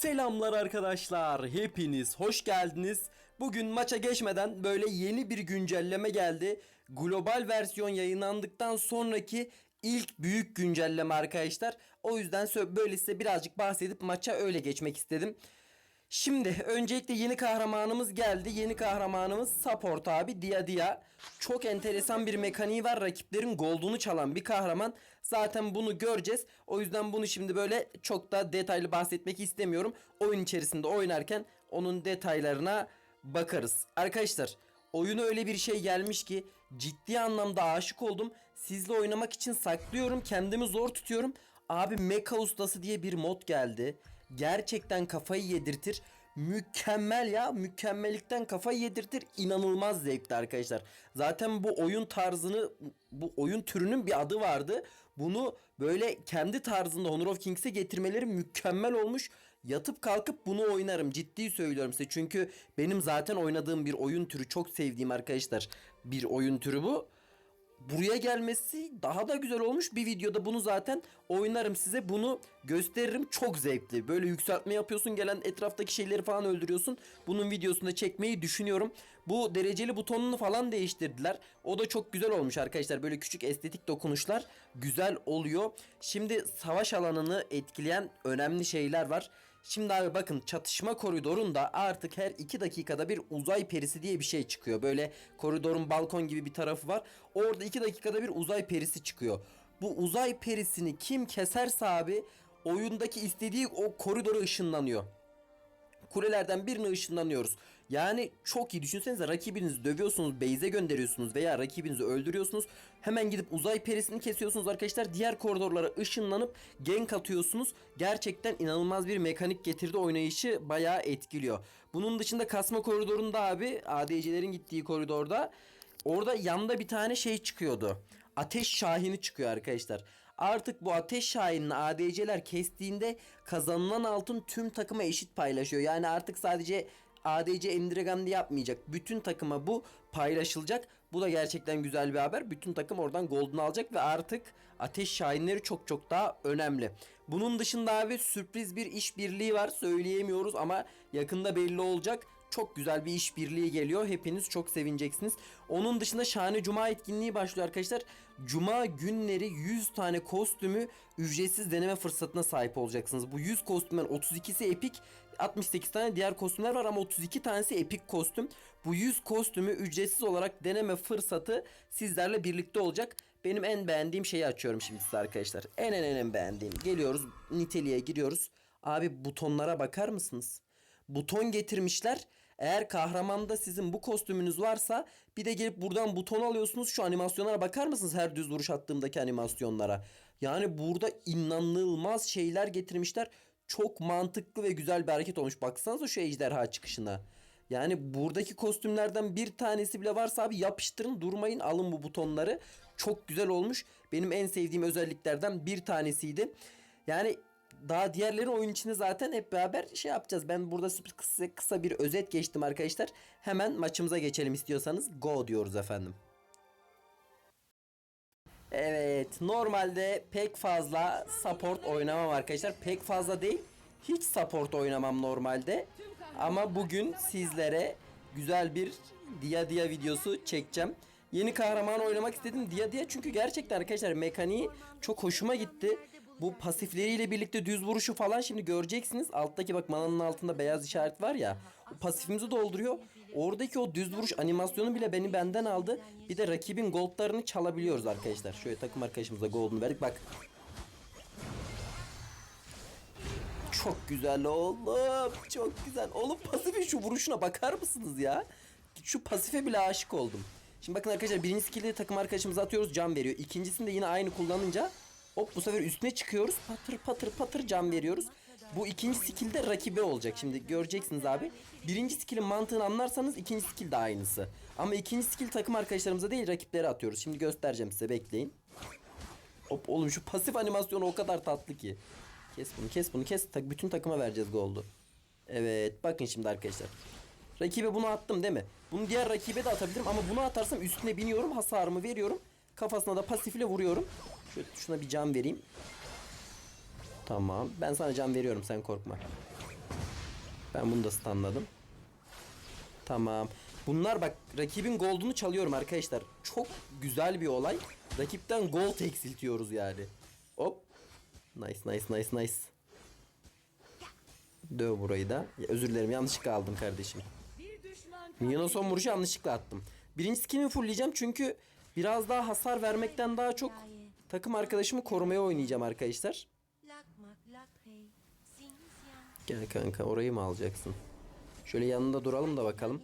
Selamlar arkadaşlar. Hepiniz hoş geldiniz. Bugün maça geçmeden böyle yeni bir güncelleme geldi. Global versiyon yayınlandıktan sonraki ilk büyük güncelleme arkadaşlar. O yüzden böyle size birazcık bahsedip maça öyle geçmek istedim. Şimdi öncelikle yeni kahramanımız geldi. Yeni kahramanımız Support abi Dia Dia. Çok enteresan bir mekaniği var. Rakiplerin goldunu çalan bir kahraman. Zaten bunu göreceğiz. O yüzden bunu şimdi böyle çok da detaylı bahsetmek istemiyorum. Oyun içerisinde oynarken onun detaylarına bakarız. Arkadaşlar Oyuna öyle bir şey gelmiş ki ciddi anlamda aşık oldum. Sizle oynamak için saklıyorum. Kendimi zor tutuyorum. Abi Mecha Ustası diye bir mod geldi. Gerçekten kafayı yedirtir. Mükemmel ya. Mükemmellikten kafayı yedirtir. İnanılmaz zevkli arkadaşlar. Zaten bu oyun tarzını bu oyun türünün bir adı vardı. Bunu böyle kendi tarzında Honor of Kings'e getirmeleri mükemmel olmuş. Yatıp kalkıp bunu oynarım. Ciddi söylüyorum size. Çünkü benim zaten oynadığım bir oyun türü. Çok sevdiğim arkadaşlar bir oyun türü bu buraya gelmesi daha da güzel olmuş. Bir videoda bunu zaten oynarım size. Bunu gösteririm. Çok zevkli. Böyle yükseltme yapıyorsun. Gelen etraftaki şeyleri falan öldürüyorsun. Bunun videosunu da çekmeyi düşünüyorum. Bu dereceli butonunu falan değiştirdiler. O da çok güzel olmuş arkadaşlar. Böyle küçük estetik dokunuşlar güzel oluyor. Şimdi savaş alanını etkileyen önemli şeyler var. Şimdi abi bakın çatışma koridorunda artık her 2 dakikada bir uzay perisi diye bir şey çıkıyor. Böyle koridorun balkon gibi bir tarafı var. Orada 2 dakikada bir uzay perisi çıkıyor. Bu uzay perisini kim keserse abi oyundaki istediği o koridora ışınlanıyor kulelerden birine ışınlanıyoruz. Yani çok iyi düşünsenize rakibinizi dövüyorsunuz, base'e gönderiyorsunuz veya rakibinizi öldürüyorsunuz. Hemen gidip uzay perisini kesiyorsunuz arkadaşlar. Diğer koridorlara ışınlanıp gank atıyorsunuz. Gerçekten inanılmaz bir mekanik getirdi oynayışı bayağı etkiliyor. Bunun dışında kasma koridorunda abi ADC'lerin gittiği koridorda orada yanda bir tane şey çıkıyordu. Ateş Şahini çıkıyor arkadaşlar. Artık bu Ateş Şahinini ADC'ler kestiğinde kazanılan altın tüm takıma eşit paylaşıyor. Yani artık sadece ADC Endragam'da yapmayacak. Bütün takıma bu paylaşılacak. Bu da gerçekten güzel bir haber. Bütün takım oradan Golden alacak ve artık Ateş Şahinleri çok çok daha önemli. Bunun dışında abi sürpriz bir işbirliği var. Söyleyemiyoruz ama yakında belli olacak. Çok güzel bir işbirliği geliyor. Hepiniz çok sevineceksiniz. Onun dışında Şahane Cuma etkinliği başlıyor arkadaşlar. Cuma günleri 100 tane kostümü ücretsiz deneme fırsatına sahip olacaksınız. Bu 100 kostümden 32'si epik, 68 tane diğer kostümler var ama 32 tanesi epik kostüm. Bu 100 kostümü ücretsiz olarak deneme fırsatı sizlerle birlikte olacak. Benim en beğendiğim şeyi açıyorum şimdi size arkadaşlar. En en en, en beğendiğim. Geliyoruz niteliğe giriyoruz. Abi butonlara bakar mısınız? buton getirmişler. Eğer kahramanda sizin bu kostümünüz varsa bir de gelip buradan buton alıyorsunuz. Şu animasyonlara bakar mısınız her düz vuruş attığımdaki animasyonlara? Yani burada inanılmaz şeyler getirmişler. Çok mantıklı ve güzel bir hareket olmuş. Baksanıza şu ejderha çıkışına. Yani buradaki kostümlerden bir tanesi bile varsa abi yapıştırın durmayın alın bu butonları. Çok güzel olmuş. Benim en sevdiğim özelliklerden bir tanesiydi. Yani daha diğerleri oyun içinde zaten hep beraber şey yapacağız. Ben burada kısa, kısa bir özet geçtim arkadaşlar. Hemen maçımıza geçelim istiyorsanız. Go diyoruz efendim. Evet normalde pek fazla support oynamam arkadaşlar. Pek fazla değil. Hiç support oynamam normalde. Ama bugün sizlere güzel bir Dia Dia videosu çekeceğim. Yeni kahraman oynamak istedim Dia Dia çünkü gerçekten arkadaşlar mekaniği çok hoşuma gitti. Bu pasifleriyle birlikte düz vuruşu falan şimdi göreceksiniz. Alttaki bak mananın altında beyaz işaret var ya. O pasifimizi dolduruyor. Oradaki o düz vuruş animasyonu bile beni benden aldı. Bir de rakibin goldlarını çalabiliyoruz arkadaşlar. Şöyle takım arkadaşımıza gold'unu verdik bak. Çok güzel oğlum. Çok güzel. Oğlum pasifin şu vuruşuna bakar mısınız ya? Şu pasife bile aşık oldum. Şimdi bakın arkadaşlar birinci skill'i takım arkadaşımıza atıyoruz can veriyor. İkincisini de yine aynı kullanınca hop bu sefer üstüne çıkıyoruz. Patır patır patır can veriyoruz. Bu ikinci skill de rakibe olacak. Şimdi göreceksiniz abi. Birinci skill'in mantığını anlarsanız ikinci skill de aynısı. Ama ikinci skill takım arkadaşlarımıza değil rakiplere atıyoruz. Şimdi göstereceğim size bekleyin. Hop oğlum şu pasif animasyonu o kadar tatlı ki. Kes bunu kes bunu kes. Tak bütün takıma vereceğiz gold'u. Evet bakın şimdi arkadaşlar. Rakibe bunu attım değil mi? Bunu diğer rakibe de atabilirim ama bunu atarsam üstüne biniyorum hasarımı veriyorum. Kafasına da pasifle vuruyorum. Şöyle şuna bir can vereyim. Tamam. Ben sana can veriyorum sen korkma. Ben bunu da stunladım. Tamam. Bunlar bak rakibin gold'unu çalıyorum arkadaşlar. Çok güzel bir olay. Rakipten gold eksiltiyoruz yani. Hop. Nice nice nice nice. Döv burayı da. Ya, özür dilerim yanlışlıkla aldım kardeşim. Minyona son vuruşu yanlışlıkla attım. Birinci skillimi fullleyeceğim çünkü biraz daha hasar vermekten daha çok takım arkadaşımı korumaya oynayacağım arkadaşlar. Gel kanka orayı mı alacaksın? Şöyle yanında duralım da bakalım.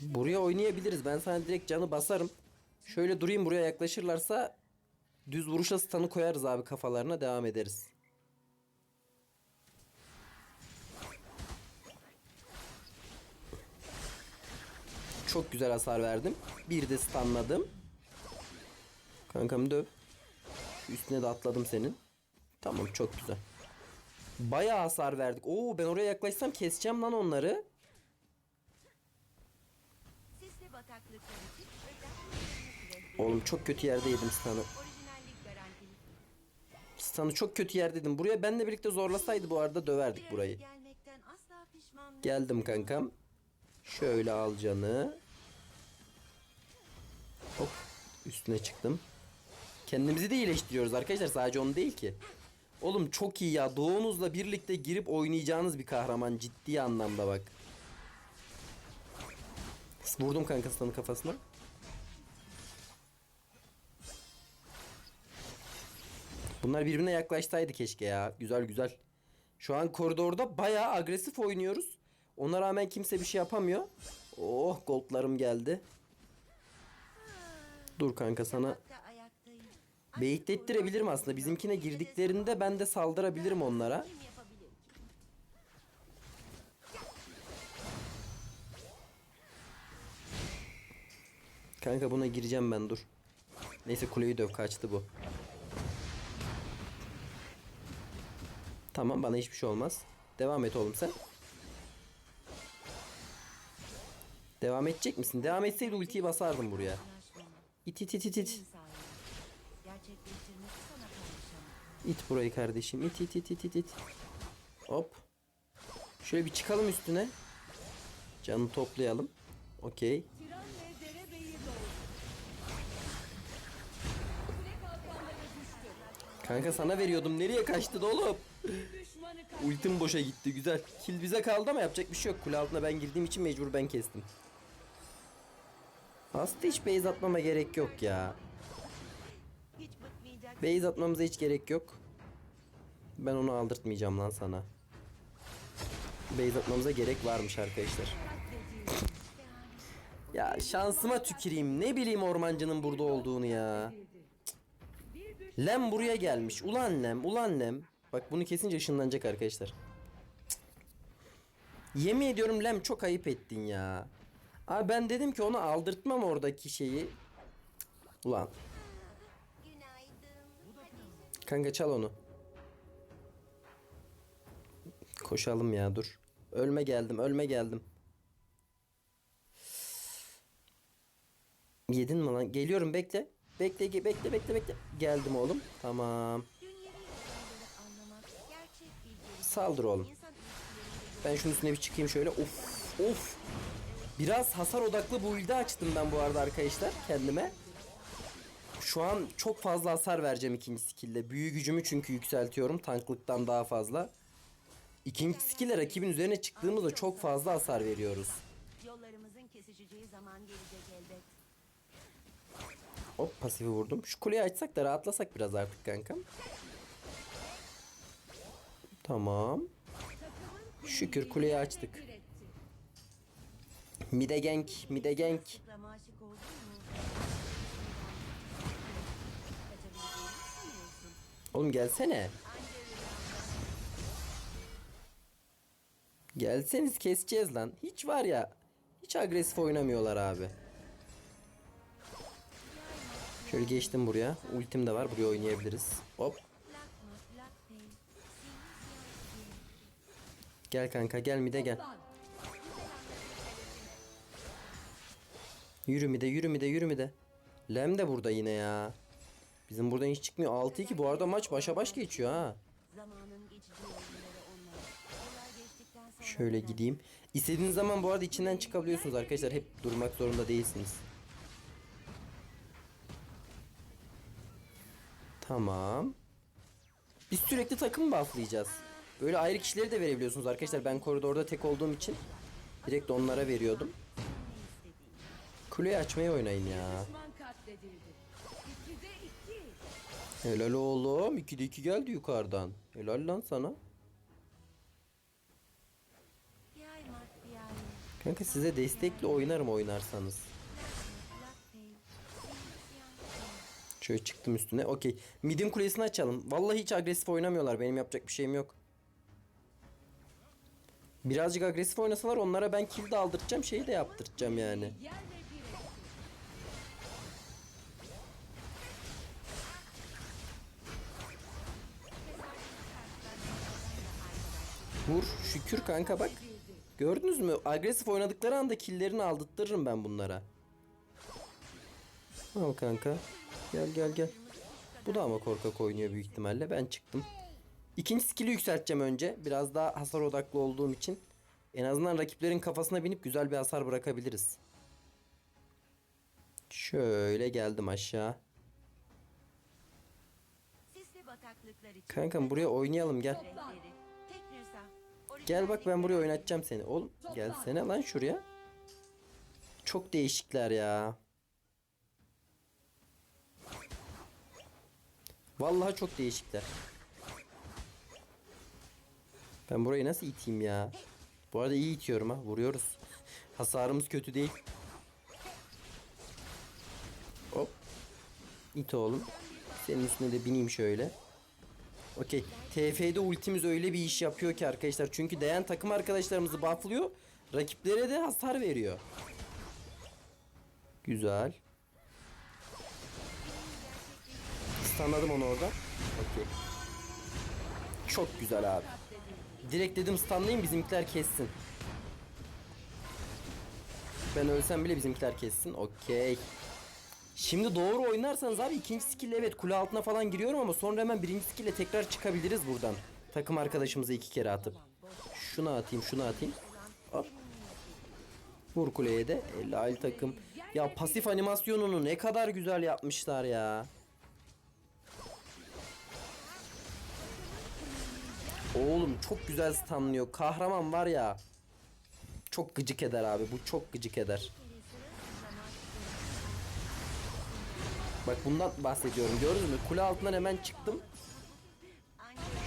Buraya oynayabiliriz. Ben sana direkt canı basarım. Şöyle durayım buraya yaklaşırlarsa düz vuruşla stun'ı koyarız abi kafalarına devam ederiz. Çok güzel hasar verdim. Bir de stunladım. Kankam döv. Üstüne de atladım senin. Tamam çok güzel. Bayağı hasar verdik. Oo ben oraya yaklaşsam keseceğim lan onları. Oğlum çok kötü yerde yedim stun'ı. Stun'ı çok kötü yerde yedim. Buraya benle birlikte zorlasaydı bu arada döverdik burayı. Geldim kankam. Şöyle al canı. Hop üstüne çıktım. Kendimizi de iyileştiriyoruz arkadaşlar. Sadece onu değil ki. Oğlum çok iyi ya. Doğunuzla birlikte girip oynayacağınız bir kahraman. Ciddi anlamda bak. Vurdum kanka stun'ı kafasına. Bunlar birbirine yaklaşsaydı keşke ya. Güzel güzel. Şu an koridorda bayağı agresif oynuyoruz. Ona rağmen kimse bir şey yapamıyor. Oh goldlarım geldi. Dur kanka sana. Beyitlettirebilirim aslında. Bizimkine girdiklerinde ben de saldırabilirim onlara. Kanka buna gireceğim ben dur. Neyse kuleyi döv kaçtı bu. Tamam bana hiçbir şey olmaz. Devam et oğlum sen. Devam edecek misin? Devam etseydi ultiyi basardım buraya. İt it it it it. Senin sayende. Gerçekleştirmesi sana kalmış İt burayı kardeşim. İt it it it it it. Hop. Şöyle bir çıkalım üstüne. Canı toplayalım. Okey. Kanka sana veriyordum. Nereye kaçtın oğlum? Ultim boşa gitti. Güzel. Kill bize kaldı ama yapacak bir şey yok. Kule altına ben girdiğim için mecbur ben kestim. Aslında hiç base atmama gerek yok ya. Base atmamıza hiç gerek yok. Ben onu aldırtmayacağım lan sana. Base atmamıza gerek varmış arkadaşlar. Ya şansıma tüküreyim. Ne bileyim ormancının burada olduğunu ya. Lem buraya gelmiş. Ulan Lem, ulan Lem. Bak bunu kesince ışınlanacak arkadaşlar. Cık. Yemin ediyorum Lem çok ayıp ettin ya. Abi ben dedim ki onu aldırtmam oradaki şeyi. Ulan. Kanka çal onu. Koşalım ya dur. Ölme geldim, ölme geldim. Yedin mi lan? Geliyorum bekle. Bekle, bekle, bekle, bekle. Geldim oğlum. Tamam. Saldır oğlum. Ben şunun üstüne bir çıkayım şöyle. Of, of. Biraz hasar odaklı build'i açtım ben bu arada arkadaşlar kendime. Şu an çok fazla hasar vereceğim ikinci skill'de. Büyü gücümü çünkü yükseltiyorum tanklıktan daha fazla. İkinci skill'e rakibin üzerine çıktığımızda çok fazla hasar veriyoruz. yollarımızın kesişeceği zaman gelecek elbet. Hop pasifi vurdum. Şu kuleyi açsak da rahatlasak biraz artık kankam. Tamam. Şükür kuleyi açtık. Mide gank, mide gank. Oğlum gelsene. Gelseniz keseceğiz lan. Hiç var ya. Hiç agresif oynamıyorlar abi. Şöyle geçtim buraya. Ultim de var. Buraya oynayabiliriz. Hop. Gel kanka gel mide gel. Yürü mide yürü mide yürü mide. Lem de burada yine ya. Bizim buradan hiç çıkmıyor. 6-2 bu arada maç başa baş geçiyor ha. Şöyle gideyim. İstediğiniz zaman bu arada içinden çıkabiliyorsunuz arkadaşlar. Hep durmak zorunda değilsiniz. Tamam. Biz sürekli takım bufflayacağız. Böyle ayrı kişileri de verebiliyorsunuz arkadaşlar. Ben koridorda tek olduğum için direkt onlara veriyordum. Kuleyi açmayı oynayın ya. Helal oğlum. 2'de 2 geldi yukarıdan. Helal lan sana. Kanka size destekli oynarım oynarsanız. Şöyle çıktım üstüne. Okey. Mid'in kulesini açalım. Vallahi hiç agresif oynamıyorlar. Benim yapacak bir şeyim yok. Birazcık agresif oynasalar onlara ben kill de aldıracağım. Şeyi de yaptıracağım yani. Vur. Şükür kanka bak. Gördünüz mü? Agresif oynadıkları anda killlerini aldırtırırım ben bunlara. Al kanka. Gel gel gel. Bu da ama korkak oynuyor büyük ihtimalle. Ben çıktım. İkinci skill'i yükselteceğim önce. Biraz daha hasar odaklı olduğum için. En azından rakiplerin kafasına binip güzel bir hasar bırakabiliriz. Şöyle geldim aşağı. Kankam buraya oynayalım gel. Gel bak ben buraya oynatacağım seni. Oğlum gelsene lan şuraya. Çok değişikler ya. Vallahi çok değişikler. Ben burayı nasıl iteyim ya? Bu arada iyi itiyorum ha. Vuruyoruz. Hasarımız kötü değil. Hop. İt oğlum. Senin üstüne de bineyim şöyle. Okey. TF'de ultimiz öyle bir iş yapıyor ki arkadaşlar. Çünkü değen takım arkadaşlarımızı bufflıyor. Rakiplere de hasar veriyor. Güzel. Stunladım onu orada. Okey. Çok güzel abi. Direkt dedim stunlayayım bizimkiler kessin. Ben ölsem bile bizimkiler kessin. Okey. Şimdi doğru oynarsanız abi ikinci skill evet kule altına falan giriyorum ama sonra hemen birinci skill'e tekrar çıkabiliriz buradan. Takım arkadaşımızı iki kere atıp. Şunu atayım şunu atayım. Hop. Vur kuleye de. Helal takım. Ya pasif animasyonunu ne kadar güzel yapmışlar ya. Oğlum çok güzel stunlıyor. Kahraman var ya. Çok gıcık eder abi. Bu çok gıcık eder. Bak bundan bahsediyorum. Gördünüz mü? Kule altından hemen çıktım.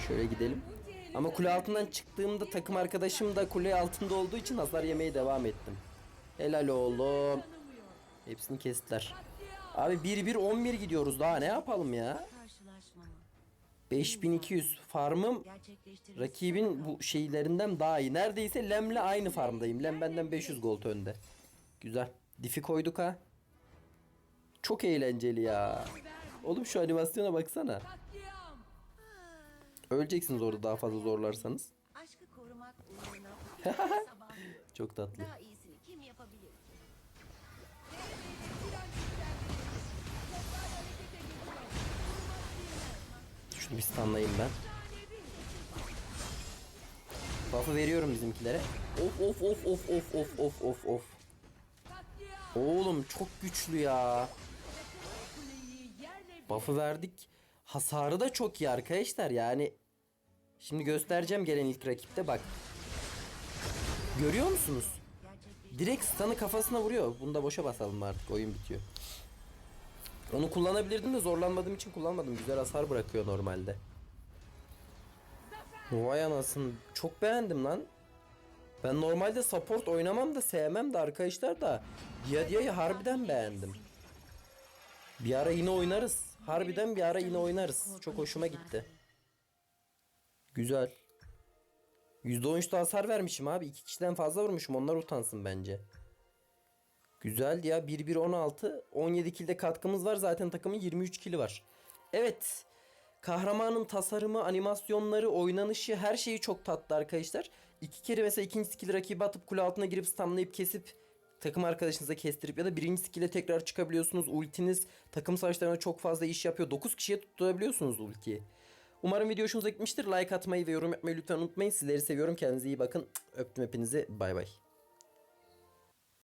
Şöyle gidelim. Ama kule altından çıktığımda takım arkadaşım da kule altında olduğu için hasar yemeye devam ettim. Helal oğlum. Hepsini kestiler. Abi 1-1-11 gidiyoruz daha ne yapalım ya? Karşılaşma mı? 5200 farmım rakibin bu şeylerinden daha iyi. Neredeyse Lem'le aynı farmdayım. Lem benden 500 gold önde. Güzel. Diff'i koyduk ha. Çok eğlenceli ya. Oğlum şu animasyona baksana. Öleceksiniz orada daha fazla zorlarsanız. Aşkı korumak Çok tatlı. daha iyisini kim yapabilir? Şunu bir stunlayayım ben. Buff'ı veriyorum bizimkilere. Of of of of of of of of of. Oğlum çok güçlü ya. Buff'ı verdik. Hasarı da çok iyi arkadaşlar yani. Şimdi göstereceğim gelen ilk rakipte bak. Görüyor musunuz? Direkt stun'ı kafasına vuruyor. Bunu da boşa basalım artık oyun bitiyor. Onu kullanabilirdim de zorlanmadığım için kullanmadım. Güzel hasar bırakıyor normalde. Vay anasını çok beğendim lan. Ben normalde support oynamam da sevmem de arkadaşlar da Diadia'yı harbiden beğendim. Bir ara yine oynarız. Harbiden bir ara yine oynarız. Çok hoşuma gitti. Güzel. %13 de hasar vermişim abi. İki kişiden fazla vurmuşum. Onlar utansın bence. Güzeldi ya. 1-1-16. 17 kilde katkımız var. Zaten takımın 23 kili var. Evet. Kahramanın tasarımı, animasyonları, oynanışı her şeyi çok tatlı arkadaşlar. İki kere mesela ikinci skill rakibi atıp kule altına girip stunlayıp kesip takım arkadaşınıza kestirip ya da birinci skill'e tekrar çıkabiliyorsunuz. Ultiniz takım savaşlarına çok fazla iş yapıyor. 9 kişiye tutturabiliyorsunuz ultiyi. Umarım video hoşunuza gitmiştir. Like atmayı ve yorum yapmayı lütfen unutmayın. Sizleri seviyorum. Kendinize iyi bakın. Öptüm hepinizi. Bay bay.